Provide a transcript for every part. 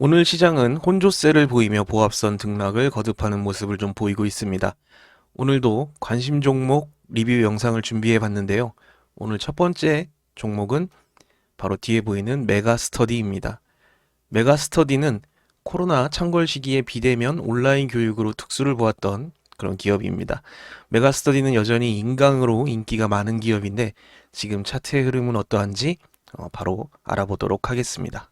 오늘 시장은 혼조세를 보이며 보합선 등락을 거듭하는 모습을 좀 보이고 있습니다. 오늘도 관심 종목 리뷰 영상을 준비해 봤는데요. 오늘 첫 번째 종목은 바로 뒤에 보이는 메가스터디입니다. 메가스터디는 코로나 창궐 시기에 비대면 온라인 교육으로 특수를 보았던 그런 기업입니다. 메가스터디는 여전히 인강으로 인기가 많은 기업인데 지금 차트의 흐름은 어떠한지 어, 바로 알아보도록 하겠습니다.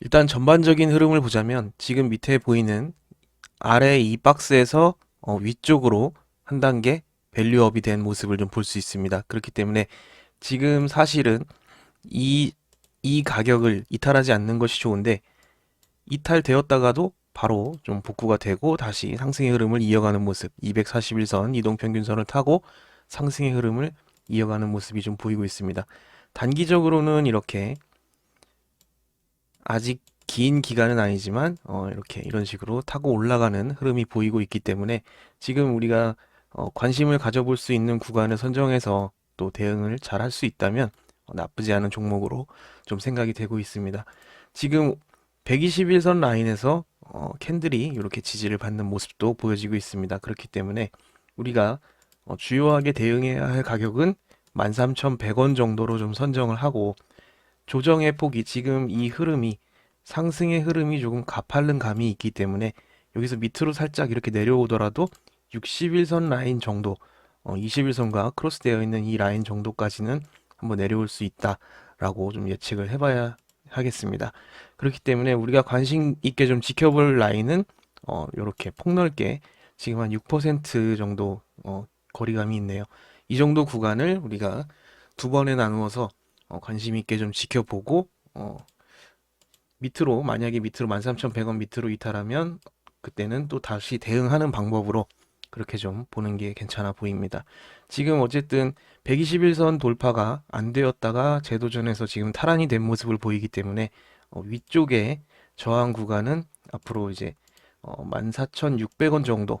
일단 전반적인 흐름을 보자면 지금 밑에 보이는 아래 이 박스에서 어, 위쪽으로 한 단계 밸류업이 된 모습을 좀 볼 수 있습니다. 그렇기 때문에 지금 사실은 이, 이 가격을 이탈하지 않는 것이 좋은데 이탈되었다가도 바로 좀 복구가 되고 다시 상승의 흐름을 이어가는 모습 241선 이동평균선을 타고 상승의 흐름을 이어가는 모습이 좀 보이고 있습니다. 단기적으로는 이렇게 아직 긴 기간은 아니지만 어, 이렇게 이런 식으로 타고 올라가는 흐름이 보이고 있기 때문에 지금 우리가 어, 관심을 가져볼 수 있는 구간을 선정해서 또 대응을 잘 할 수 있다면 어, 나쁘지 않은 종목으로 좀 생각이 되고 있습니다. 지금 121선 라인에서 어, 캔들이 이렇게 지지를 받는 모습도 보여지고 있습니다. 그렇기 때문에 우리가 어, 주요하게 대응해야 할 가격은 13,100원 정도로 좀 선정을 하고 조정의 폭이 지금 이 흐름이 상승의 흐름이 조금 가파른 감이 있기 때문에 여기서 밑으로 살짝 이렇게 내려오더라도 61선 라인 정도, 어, 21선과 크로스되어 있는 이 라인 정도까지는 한번 내려올 수 있다라고 좀 예측을 해봐야 하겠습니다. 그렇기 때문에 우리가 관심 있게 좀 지켜볼 라인은 어, 이렇게 폭넓게 지금 한 6% 정도 어, 거리감이 있네요. 이 정도 구간을 우리가 두 번에 나누어서 어, 관심 있게 좀 지켜보고 어, 밑으로 만약에 밑으로 13,100원 밑으로 이탈하면 그때는 또 다시 대응하는 방법으로 그렇게 좀 보는 게 괜찮아 보입니다. 지금 어쨌든 121선 돌파가 안 되었다가 재도전에서 지금 탈환이 된 모습을 보이기 때문에 어, 위쪽에 저항 구간은 앞으로 이제 어, 14,600원 정도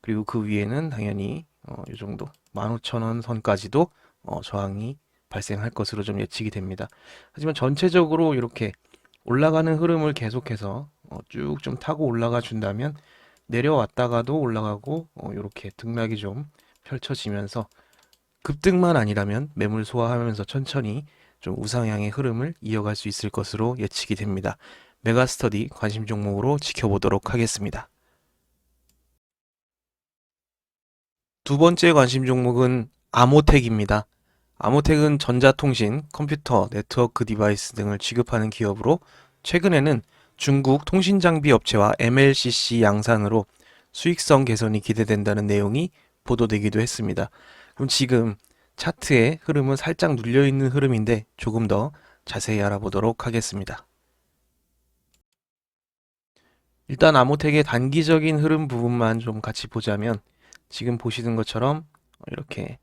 그리고 그 위에는 당연히 어, 이 정도 15,000원 선까지도 어, 저항이 발생할 것으로 좀 예측이 됩니다. 하지만 전체적으로 이렇게 올라가는 흐름을 계속해서 어, 쭉좀 타고 올라가 준다면 내려왔다가도 올라가고 어, 이렇게 등락이 좀 펼쳐지면서 급등만 아니라면 매물 소화하면서 천천히 좀 우상향의 흐름을 이어갈 수 있을 것으로 예측이 됩니다. 메가스터디 관심 종목으로 지켜보도록 하겠습니다. 두 번째 관심 종목은 아모텍입니다. 아모텍은 전자통신, 컴퓨터, 네트워크 디바이스 등을 취급하는 기업으로 최근에는 중국 통신장비 업체와 MLCC 양산으로 수익성 개선이 기대된다는 내용이 보도되기도 했습니다. 그럼 지금 차트의 흐름은 살짝 눌려 있는 흐름인데 조금 더 자세히 알아보도록 하겠습니다. 일단 아모텍의 단기적인 흐름 부분만 좀 같이 보자면 지금 보시는 것처럼 이렇게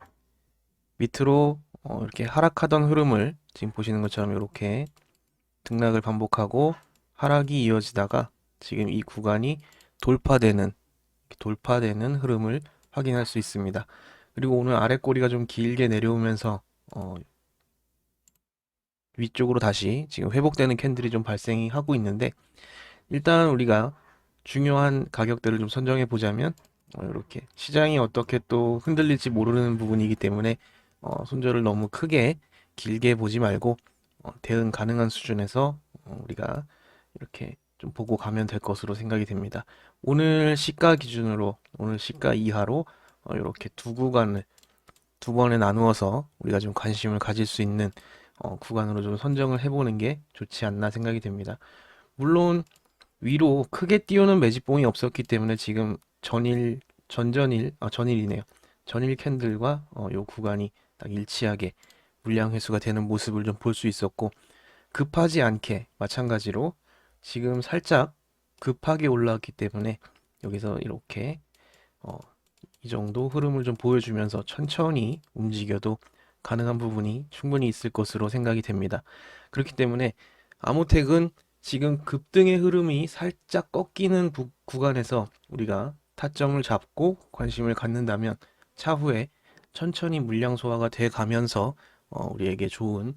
밑으로 어, 이렇게 하락하던 흐름을 지금 보시는 것처럼 이렇게 등락을 반복하고 하락이 이어지다가 지금 이 구간이 돌파되는 돌파되는 흐름을 확인할 수 있습니다. 그리고 오늘 아래 꼬리가 좀 길게 내려오면서 어, 위쪽으로 다시 지금 회복되는 캔들이 좀 발생이 하고 있는데 일단 우리가 중요한 가격대를 좀 선정해 보자면 어, 이렇게 시장이 어떻게 또 흔들릴지 모르는 부분이기 때문에 어, 손절을 너무 크게 길게 보지 말고 어, 대응 가능한 수준에서 어, 우리가 이렇게 좀 보고 가면 될 것으로 생각이 됩니다. 오늘 시가 기준으로 오늘 시가 이하로 어, 이렇게 두 구간을 두 번에 나누어서 우리가 좀 관심을 가질 수 있는 어, 구간으로 좀 선정을 해보는 게 좋지 않나 생각이 됩니다. 물론 위로 크게 띄우는 매집봉이 없었기 때문에 지금 전일 전전일 아 전일이네요. 전일 캔들과 어, 요 구간이 딱 일치하게 물량 회수가 되는 모습을 좀 볼 수 있었고 급하지 않게 마찬가지로 지금 살짝 급하게 올라왔기 때문에 여기서 이렇게 어, 이 정도 흐름을 좀 보여주면서 천천히 움직여도 가능한 부분이 충분히 있을 것으로 생각이 됩니다. 그렇기 때문에 아모텍은 지금 급등의 흐름이 살짝 꺾이는 부- 구간에서 우리가 타점을 잡고 관심을 갖는다면 차후에 천천히 물량 소화가 돼 가면서 어, 우리에게 좋은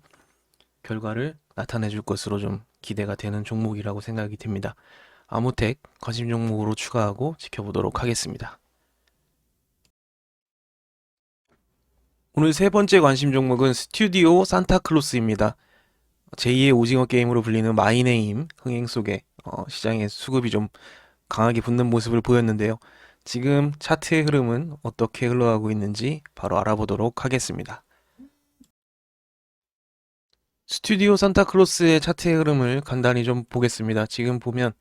결과를 나타내 줄 것으로 좀 기대가 되는 종목이라고 생각이 됩니다. 아모텍 관심 종목으로 추가하고 지켜보도록 하겠습니다. 오늘 세 번째 관심 종목은 스튜디오 산타클로스입니다. 제2의 오징어 게임으로 불리는 마이네임 흥행 속에 어, 시장에 수급이 좀 강하게 붙는 모습을 보였는데요. 지금 차트의 흐름은 어떻게 흘러가고 있는지 바로 알아보도록 하겠습니다. 스튜디오 산타클로스의 차트의 흐름을 간단히 좀 보겠습니다. 지금 보면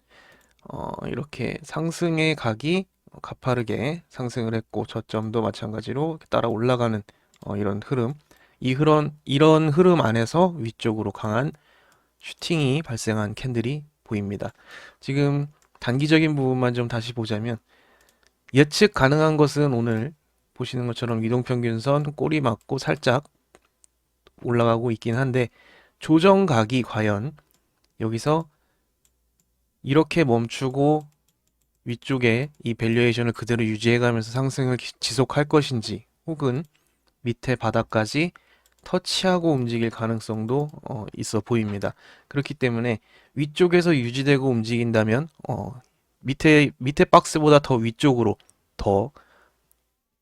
어, 이렇게 상승의 각이 가파르게 상승을 했고 저점도 마찬가지로 따라 올라가는 어, 이런 흐름. 이 흐름 이런 흐름 안에서 위쪽으로 강한 슈팅이 발생한 캔들이 보입니다. 지금 단기적인 부분만 좀 다시 보자면 예측 가능한 것은 오늘 보시는 것처럼 이동평균선 꼬리 맞고 살짝 올라가고 있긴 한데 조정각이 과연 여기서 이렇게 멈추고 위쪽에 이 밸류에이션을 그대로 유지해가면서 상승을 기- 지속할 것인지 혹은 밑에 바닥까지 터치하고 움직일 가능성도 어, 있어 보입니다. 그렇기 때문에 위쪽에서 유지되고 움직인다면 어, 밑에 밑에 박스보다 더 위쪽으로 더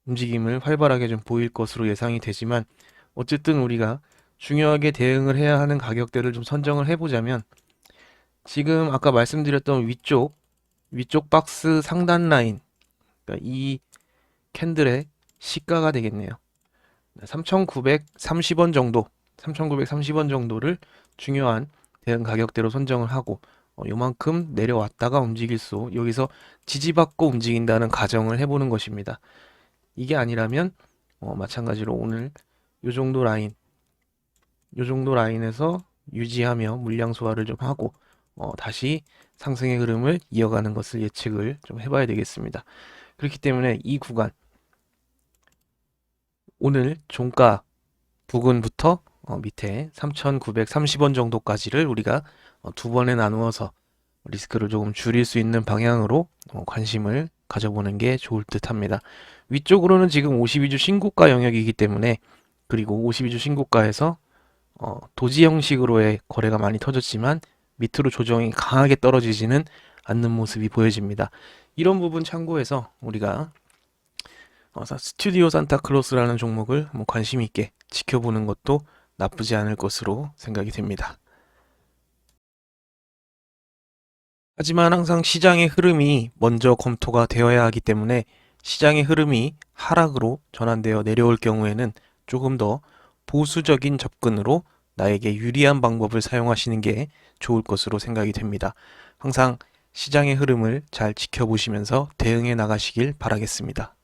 움직임을 활발하게 좀 보일 것으로 예상이 되지만 어쨌든 우리가 중요하게 대응을 해야 하는 가격대를 좀 선정을 해보자면 지금 아까 말씀드렸던 위쪽 위쪽 박스 상단 라인 그러니까 이 캔들의 시가가 되겠네요. 3,930원 정도, 3,930원 정도를 중요한 대응 가격대로 선정을 하고 어, 요만큼 내려왔다가 움직일 수 여기서 지지받고 움직인다는 가정을 해보는 것입니다. 이게 아니라면 어, 마찬가지로 오늘 요 정도 라인, 요 정도 라인에서 유지하며 물량 소화를 좀 하고 어, 다시 상승의 흐름을 이어가는 것을 예측을 좀 해봐야 되겠습니다. 그렇기 때문에 이 구간 오늘 종가 부근부터 어, 밑에 3,930원 정도까지를 우리가 어, 두 번에 나누어서 리스크를 조금 줄일 수 있는 방향으로 어, 관심을 가져보는 게 좋을 듯 합니다. 위쪽으로는 지금 52주 신고가 영역이기 때문에 그리고 52주 신고가에서 어, 도지 형식으로의 거래가 많이 터졌지만 밑으로 조정이 강하게 떨어지지는 않는 모습이 보여집니다. 이런 부분 참고해서 우리가 어, 사- 스튜디오 산타클로스라는 종목을 뭐 관심 있게 지켜보는 것도 나쁘지 않을 것으로 생각이 됩니다. 하지만 항상 시장의 흐름이 먼저 검토가 되어야 하기 때문에 시장의 흐름이 하락으로 전환되어 내려올 경우에는 조금 더 보수적인 접근으로 나에게 유리한 방법을 사용하시는 게 좋을 것으로 생각이 됩니다. 항상 시장의 흐름을 잘 지켜보시면서 대응해 나가시길 바라겠습니다.